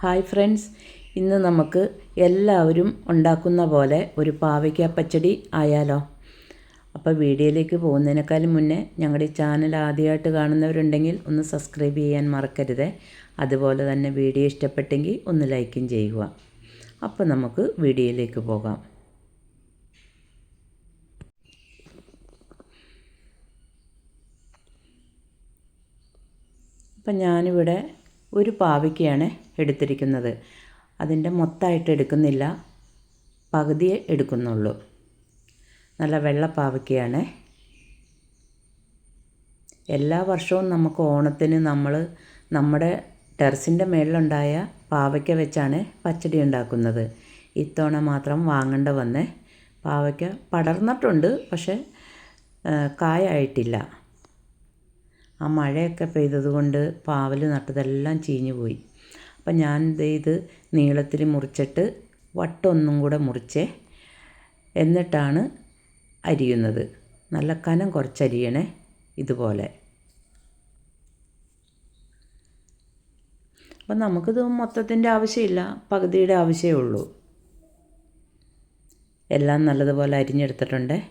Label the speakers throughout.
Speaker 1: Hi friends. ഇന്ന് നമുക്ക് എല്ലാവരും ഉണ്ടാക്കുന്ന പോലെ ഒരു പാവയ്ക്ക പച്ചടി ആയാലോ. അപ്പോൾ വീഡിയോയിലേക്ക് പോകുന്നതിനേക്കാളും മുന്നേ ഞങ്ങളുടെ ചാനൽ ആദ്യമായിട്ട് കാണുന്നവരുണ്ടെങ്കിൽ ഒന്ന് സബ്സ്ക്രൈബ് ചെയ്യാൻ മറക്കരുത്. അതുപോലെ തന്നെ വീഡിയോ ഇഷ്ടപ്പെട്ടെങ്കിൽ ഒന്ന് ലൈക്കും ചെയ്യുക. അപ്പോൾ നമുക്ക് വീഡിയോയിലേക്ക് പോകാം. അപ്പം ഞാനിവിടെ ഒരു പാവയ്ക്കയാണ് എടുത്തിരിക്കുന്നത്. അതിന്റെ മൊത്തമായിട്ട് എടുക്കുന്നില്ല. പകുതിയെ എടുക്കുന്നുള്ളൂ. നല്ല വെള്ള പാവയ്ക്കയാണ് എല്ലാ വർഷവും നമുക്ക് ഓണത്തിന് നമ്മൾ നമ്മുടെ ടെറസിന്റെ മേളിലുണ്ടായ പാവയ്ക്ക വെച്ചാണ് പച്ചടി ഉണ്ടാക്കുന്നത്. ഇത്തവണ മാത്രം വാങ്ങേണ്ട വന്നേ. പാവയ്ക്ക പടർന്നിട്ടുണ്ട് പക്ഷേ കായായിട്ടില്ല. ആ മഴയൊക്കെ പെയ്തതുകൊണ്ട് പാവൽ നട്ടതെല്ലാം ചീഞ്ഞു പോയി അപ്പം ഞാൻ ഇത് നീളത്തിൽ മുറിച്ചിട്ട് വട്ടൊന്നും കൂടെ മുറിച്ചേ. എന്നിട്ടാണ് അരിയുന്നത്. നല്ല കനം കുറച്ചരിയണേ ഇതുപോലെ. അപ്പം നമുക്കിത് മൊത്തത്തിന്റെ ആവശ്യമില്ല. പകുതിയുടെ ആവശ്യമേ ഉള്ളൂ. എല്ലാം നല്ലതുപോലെ അരിഞ്ഞെടുത്തിട്ടുണ്ട്.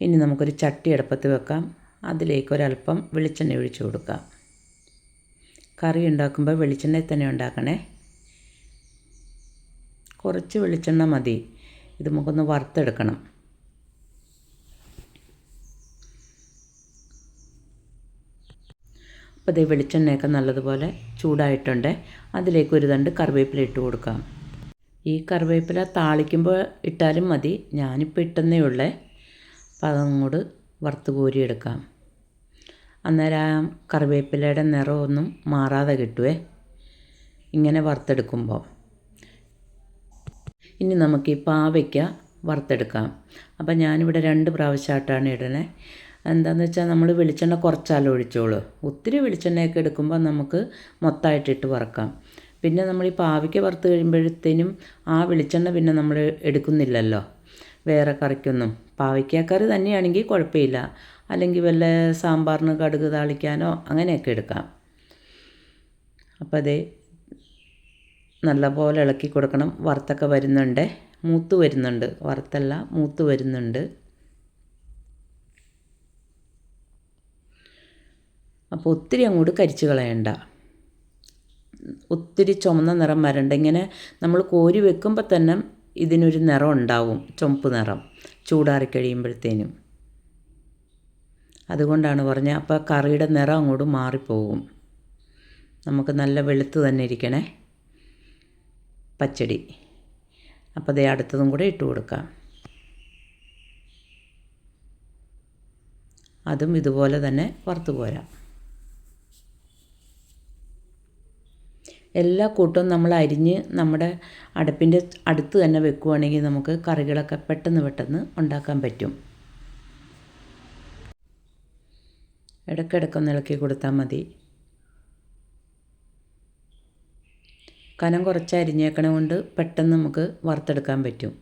Speaker 1: ഇനി നമുക്കൊരു ചട്ടി അടുപ്പത്ത് വെക്കാം. അതിലേക്ക് വെളിച്ചെണ്ണ ഒഴിച്ചു കൊടുക്കാം. കറി ഉണ്ടാക്കുമ്പോൾ വെളിച്ചെണ്ണയിൽ തന്നെ ഉണ്ടാക്കണേ. കുറച്ച് വെളിച്ചെണ്ണ മതി. ഇത് നമുക്കൊന്ന് വറുത്തെടുക്കണം. അപ്പോൾ ഇതേ വെളിച്ചെണ്ണയൊക്കെ നല്ലതുപോലെ ചൂടായിട്ടുണ്ട്. അതിലേക്ക് ഒരു തണ്ട് കറിവേപ്പില ഇട്ട് കൊടുക്കാം. ഈ കറിവേപ്പില താളിക്കുമ്പോൾ ഇട്ടാലും മതി. ഞാനിപ്പോൾ ഇട്ടെന്നേ ഉള്ളേ. അപ്പോൾ അതങ്ങോട്ട് വറുത്ത് കോരിയെടുക്കാം. അന്നേരം ആ കറിവേപ്പിലയുടെ നിറമൊന്നും മാറാതെ കിട്ടുവേ. ഇങ്ങനെ വറുത്തെടുക്കുമ്പോൾ ഇനി നമുക്ക് ഈ പാവയ്ക്ക വറുത്തെടുക്കാം. അപ്പം ഞാനിവിടെ രണ്ട് പ്രാവശ്യമായിട്ടാണ് ഇടണേ. എന്താണെന്ന് വെച്ചാൽ നമ്മൾ വെളിച്ചെണ്ണ കുറച്ചാലും ഒഴിച്ചോളൂ ഒത്തിരി വെളിച്ചെണ്ണയൊക്കെ എടുക്കുമ്പോൾ നമുക്ക് മൊത്തമായിട്ടിട്ട് വറക്കാം. പിന്നെ നമ്മൾ ഈ പാവയ്ക്ക വറുത്ത് കഴിയുമ്പോഴത്തേനും ആ വെളിച്ചെണ്ണ പിന്നെ നമ്മൾ എടുക്കുന്നില്ലല്ലോ. വേറെ കറിക്കൊന്നും. പാവയ്ക്കാക്കറി തന്നെയാണെങ്കിൽ കുഴപ്പമില്ല. അല്ലെങ്കിൽ വല്ല സാമ്പാറിന് കടുക് താളിക്കാനോ അങ്ങനെയൊക്കെ എടുക്കാം. അപ്പോൾ അതേ നല്ലപോലെ ഇളക്കി കൊടുക്കണം. വറുത്തൊക്കെ വരുന്നുണ്ട്. മൂത്ത് വരുന്നുണ്ട്. വറുത്തല്ല മൂത്ത് വരുന്നുണ്ട്. അപ്പോൾ ഒത്തിരി അങ്ങോട്ട് കരിച്ചു കളയണ്ട. ഒത്തിരി ചുമന്ന നിറം വരണ്ട. ഇങ്ങനെ നമ്മൾ കോരി വെക്കുമ്പോൾ തന്നെ ഇതിനൊരു നിറം ഉണ്ടാവും ചുമപ്പ് നിറം. ചൂടാറി കഴിയുമ്പോഴത്തേനും. അതുകൊണ്ടാണ് പറഞ്ഞത് അപ്പോൾ കറിയുടെ നിറം അങ്ങോട്ട് മാറിപ്പോകും. നമുക്ക് നല്ല വെളുത്ത് തന്നെ ഇരിക്കണേ. പച്ചടി. അപ്പോൾ അതേ അടുത്തതും കൂടെ ഇട്ട് കൊടുക്കാം. അതും ഇതുപോലെ തന്നെ വറുത്ത് പോരാം. എല്ലാ കൂട്ടവും നമ്മൾ അരിഞ്ഞ് നമ്മുടെ അടുപ്പിന്റെ അടുത്ത് തന്നെ വെക്കുവാണെങ്കിൽ നമുക്ക് കറികളൊക്കെ പെട്ടെന്ന് പെട്ടെന്ന് ഉണ്ടാക്കാൻ പറ്റും. ഇടയ്ക്കിടയ്ക്കൊന്ന് ഇളക്കി കൊടുത്താൽ മതി. കനം കുറച്ച് അരിഞ്ഞേക്കണ കൊണ്ട് പെട്ടെന്ന് നമുക്ക് വറുത്തെടുക്കാൻ പറ്റും.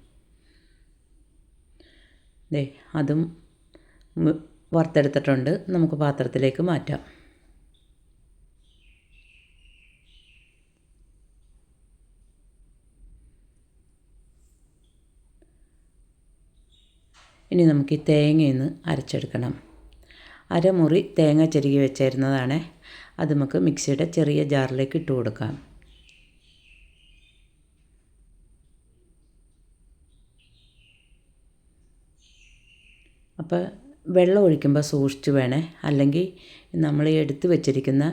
Speaker 1: ദേ അതും വറുത്തെടുത്തിട്ടുണ്ട്. നമുക്ക് പാത്രത്തിലേക്ക് മാറ്റാം. ഇനി നമുക്ക് ഈ തേങ്ങയൊന്ന് അരച്ചെടുക്കണം. അരമുറി തേങ്ങ ചെരുകി വെച്ചിരുന്നതാണ്. അത് നമുക്ക് മിക്സിയുടെ ചെറിയ ജാറിലേക്ക് ഇട്ട് കൊടുക്കാം. അപ്പോൾ വെള്ളം ഒഴിക്കുമ്പോൾ സൂക്ഷിച്ച് വേണേ. അല്ലെങ്കിൽ നമ്മൾ എടുത്ത് വെച്ചിരിക്കുന്ന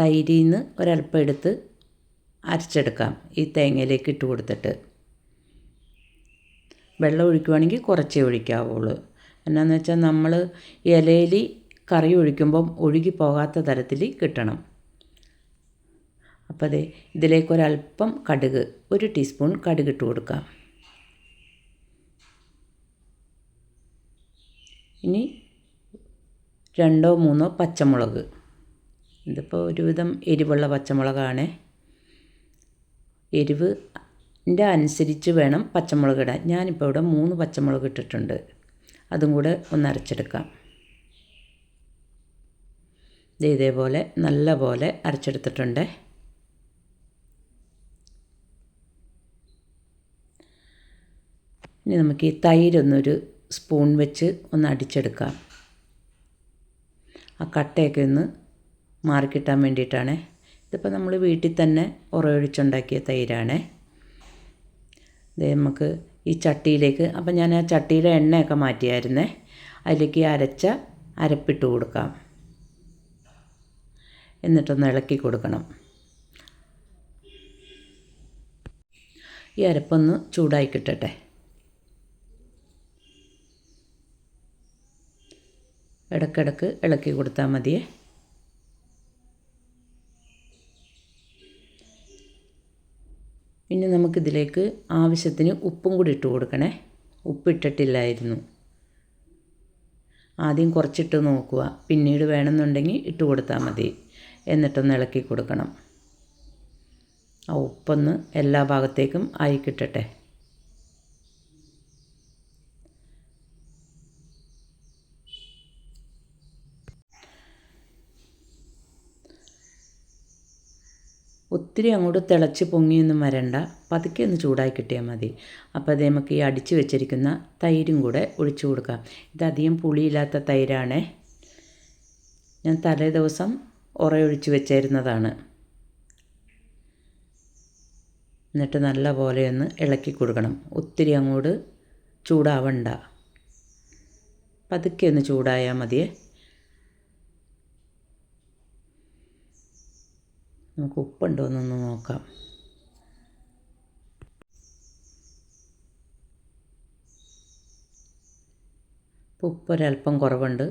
Speaker 1: തൈരിൽ നിന്ന് ഒരല്പം എടുത്ത് അരച്ചെടുക്കാം ഈ തേങ്ങയിലേക്ക് ഇട്ട് കൊടുത്തിട്ട്. വെള്ളം ഒഴിക്കുവാണെങ്കിൽ കുറച്ചേ ഒഴിക്കാവുള്ളൂ. എന്നാന്ന് വെച്ചാൽ നമ്മൾ ഇലയിൽ കറി ഒഴിക്കുമ്പം ഒഴുകി പോകാത്ത തരത്തിൽ കിട്ടണം. അപ്പോൾ അതെ ഇതിലേക്ക് ഒരല്പം കടുക് ഒരു ടീസ്പൂൺ കടുക് ഇട്ട് കൊടുക്കാം. ഇനി രണ്ടോ മൂന്നോ പച്ചമുളക്. ഇതിപ്പോൾ ഒരുവിധം എരിവുള്ള പച്ചമുളകാണ്. എരിവ് ഇതിന്റെ അനുസരിച്ച് വേണം പച്ചമുളക് ഇടാൻ. ഞാനിപ്പോൾ ഇവിടെ മൂന്ന് പച്ചമുളക് ഇട്ടിട്ടുണ്ട്. അതും കൂടെ ഒന്ന് അരച്ചെടുക്കാം. ഇതേപോലെ നല്ല പോലെ അരച്ചെടുത്തിട്ടുണ്ട്. ഇനി നമുക്ക് ഈ തൈരൊന്നൊരു സ്പൂൺ വെച്ച് ഒന്ന് അടിച്ചെടുക്കാം. ആ കട്ടയൊക്കെ ഒന്ന് മാറിക്കിട്ടാൻ വേണ്ടിയിട്ടാണ്. ഇതിപ്പോൾ നമ്മൾ വീട്ടിൽ തന്നെ ഉറയൊഴിച്ചുണ്ടാക്കിയ തൈരാണേ. ഇത് നമുക്ക് ഈ ചട്ടിയിലേക്ക് അപ്പം ഞാൻ ആ ചട്ടിയിലെ എണ്ണയൊക്കെ മാറ്റിയായിരുന്നേ. അതിലേക്ക് അരച്ച അരപ്പിട്ട് കൊടുക്കാം. എന്നിട്ടൊന്ന് ഇളക്കി കൊടുക്കണം. ഈ അരപ്പൊന്ന് ചൂടായി കിട്ടട്ടെ. ഇടക്കിടക്ക് ഇളക്കി കൊടുത്താൽ മതിയേ ഇനി നമുക്കിതിലേക്ക് ആവശ്യത്തിന് ഉപ്പും കൂടി ഇട്ട് കൊടുക്കണേ. ഉപ്പിട്ടിട്ടില്ലായിരുന്നു. ആദ്യം കുറച്ചിട്ട് നോക്കുക. പിന്നീട് വേണമെന്നുണ്ടെങ്കിൽ ഇട്ട് കൊടുത്താൽ മതി. എന്നിട്ടൊന്ന് ഇളക്കി കൊടുക്കണം. ആ ഉപ്പൊന്ന് എല്ലാ ഭാഗത്തേക്കും ആയി കിട്ടട്ടെ. ഒത്തിരി അങ്ങോട്ട് തിളച്ച് പൊങ്ങിയൊന്നും വരണ്ട. പതുക്കെ ഒന്ന് ചൂടായി കിട്ടിയാൽ മതി. അപ്പോൾ അത് നമുക്ക് ഈ അടിച്ചു വെച്ചിരിക്കുന്ന തൈരും കൂടെ ഒഴിച്ചു കൊടുക്കാം. ഇതധികം പുളിയില്ലാത്ത തൈരാണേ. ഞാൻ തലേ ദിവസം ഉറയൊഴിച്ച് വെച്ചിരുന്നതാണ്. എന്നിട്ട് നല്ല പോലെ ഒന്ന് ഇളക്കി കൊടുക്കണം. ഒത്തിരി അങ്ങോട്ട് ചൂടാവണ്ട. പതുക്കെ ഒന്ന് ചൂടായാൽ മതിയേ. നമുക്ക് ഉപ്പുണ്ടോ എന്നൊന്ന് നോക്കാം. ഉപ്പ് ഒരല്പം കുറവുണ്ട്.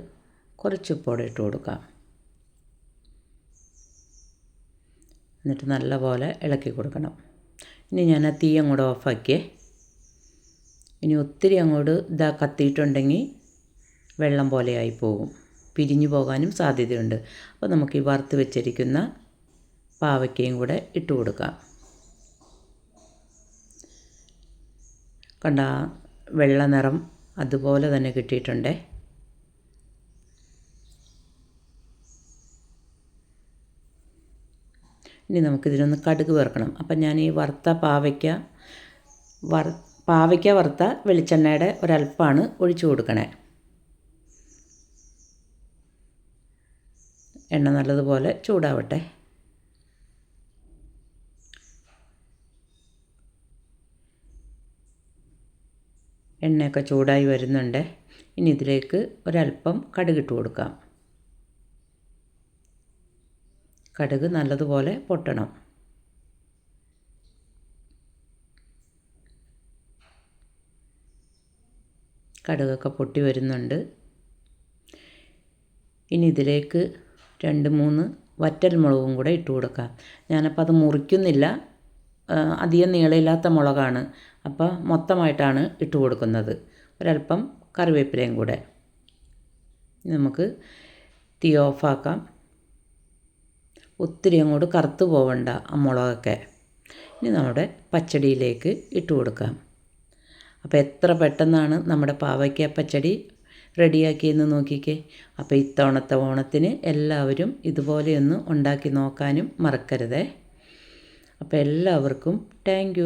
Speaker 1: കുറച്ച് ഉപ്പോടെ ഇട്ട് കൊടുക്കാം. എന്നിട്ട് നല്ലപോലെ ഇളക്കി കൊടുക്കണം. ഇനി ഞാൻ ആ തീ അങ്ങോട്ട് ഓഫാക്കിയേ. ഇനി ഒത്തിരി അങ്ങോട്ട് ഇതാ കത്തിയിട്ടുണ്ടെങ്കിൽ വെള്ളം പോലെ ആയി പോകും. പിരിഞ്ഞു പോകാനും സാധ്യതയുണ്ട്. അപ്പോൾ നമുക്ക് ഈ വറുത്ത് വെച്ചിരിക്കുന്ന പാവയ്ക്കയും കൂടെ ഇട്ട് കൊടുക്കാം. കണ്ട വെള്ള നിറം അതുപോലെ തന്നെ കിട്ടിയിട്ടുണ്ട്. ഇനി നമുക്കിതിനൊന്ന് കടുക് വറുക്കണം. അപ്പം ഞാൻ ഈ വറുത്ത പാവയ്ക്ക വറ പാവയ്ക്ക വറുത്ത വെളിച്ചെണ്ണയുടെ ഒരൽപ്പമാണ് ഒഴിച്ചു കൊടുക്കണേ. എണ്ണ നല്ലതുപോലെ ചൂടാവട്ടെ. എണ്ണയൊക്കെ ചൂടായി വരുന്നുണ്ട്. ഇനി ഇതിലേക്ക് ഒരല്പം കടുകിട്ട് കൊടുക്കാം. കടുക് നല്ലതുപോലെ പൊട്ടണം. കടുകൊക്കെ പൊട്ടി വരുന്നുണ്ട്. ഇനി ഇതിലേക്ക് രണ്ട് മൂന്ന് വറ്റൽ മുളകും കൂടെ ഇട്ട് കൊടുക്കാം. ഞാനപ്പോൾ അത് മുറിക്കുന്നില്ല. അധികം നീളമില്ലാത്ത മുളകാണ്. അപ്പോൾ മൊത്തമായിട്ടാണ് ഇട്ട് കൊടുക്കുന്നത്. ഒരല്പം കറിവേപ്പിലയും കൂടെ. നമുക്ക് തീ ഓഫാക്കാം. ഒത്തിരി അങ്ങോട്ട് കറുത്ത് പോവണ്ട ആ മുളകൊക്കെ. ഇനി നമ്മുടെ പച്ചടിയിലേക്ക് ഇട്ട് കൊടുക്കാം. അപ്പോൾ എത്ര പെട്ടെന്നാണ് നമ്മുടെ പാവയ്ക്ക പച്ചടി റെഡിയാക്കിയെന്ന് നോക്കിക്കേ. അപ്പോൾ ഇത്തവണത്തെ ഓണത്തിന് എല്ലാവരും ഇതുപോലെയൊന്ന് ഉണ്ടാക്കി നോക്കാനും മറക്കരുതേ. അപ്പോൾ എല്ലാവർക്കും താങ്ക്